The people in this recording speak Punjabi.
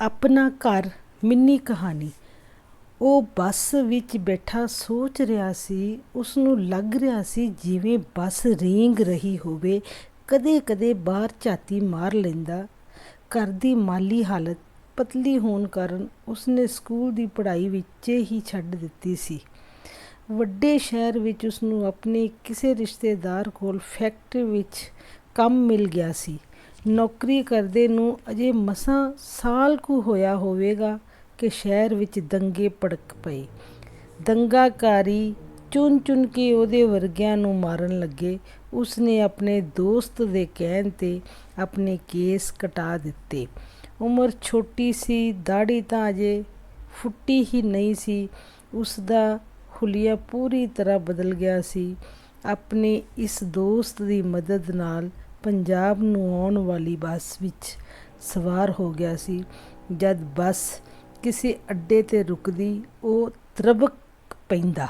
ਆਪਣਾ ਘਰ, ਮਿੰਨੀ ਕਹਾਣੀ। ਉਹ ਬੱਸ ਵਿੱਚ ਬੈਠਾ ਸੋਚ ਰਿਹਾ ਸੀ ਉਸ ਨੂੰ ਲੱਗ ਰਿਹਾ ਸੀ ਜਿਵੇਂ ਬੱਸ ਰੀਂਗ ਰਹੀ ਹੋਵੇ ਕਦੇ ਕਦੇ ਬਾਹਰ ਝਾਤੀ ਮਾਰ ਲੈਂਦਾ। ਘਰ ਦੀ ਮਾਲੀ ਹਾਲਤ ਪਤਲੀ ਹੋਣ ਕਾਰਨ ਉਸਨੇ ਸਕੂਲ ਦੀ ਪੜ੍ਹਾਈ ਵਿੱਚ ਹੀ ਛੱਡ ਦਿੱਤੀ ਸੀ। ਵੱਡੇ ਸ਼ਹਿਰ ਵਿੱਚ ਉਸ ਨੂੰ ਆਪਣੇ ਕਿਸੇ ਰਿਸ਼ਤੇਦਾਰ ਕੋਲ ਫੈਕਟਰੀ ਵਿੱਚ ਕੰਮ ਮਿਲ ਗਿਆ ਸੀ। ਨੌਕਰੀ ਕਰਦੇ ਨੂੰ ਅਜੇ ਮਸਾਂ ਸਾਲ ਕੁ ਹੋਇਆ ਹੋਵੇਗਾ ਕਿ ਸ਼ਹਿਰ ਵਿੱਚ ਦੰਗੇ ਭੜਕ ਪਏ। ਦੰਗਾਕਾਰੀ ਚੁਣ ਚੁਣ ਕੇ ਉਹਦੇ ਵਰਗਿਆਂ ਨੂੰ ਮਾਰਨ ਲੱਗੇ। ਉਸਨੇ ਆਪਣੇ ਦੋਸਤ ਦੇ ਕਹਿਣ ਤੇ ਆਪਣੇ ਕੇਸ ਕਟਾ ਦਿੱਤੇ। ਉਮਰ ਛੋਟੀ ਸੀ ਦਾੜੀ ਤਾਂ ਅਜੇ ਫੁੱਟੀ ਹੀ ਨਹੀਂ ਸੀ। ਉਸ ਦਾ ਹੁਲੀਆ ਪੂਰੀ ਤਰ੍ਹਾਂ ਬਦਲ ਗਿਆ ਸੀ। ਆਪਣੇ ਇਸ ਦੋਸਤ ਦੀ ਮਦਦ ਨਾਲ ਪੰਜਾਬ ਨੂੰ ਆਉਣ ਵਾਲੀ ਬੱਸ ਵਿੱਚ ਸਵਾਰ ਹੋ ਗਿਆ ਸੀ। ਜਦ ਬੱਸ ਕਿਸੇ ਅੱਡੇ ਤੇ ਰੁਕਦੀ, ਉਹ ਤਰਬਕ ਪੈਂਦਾ।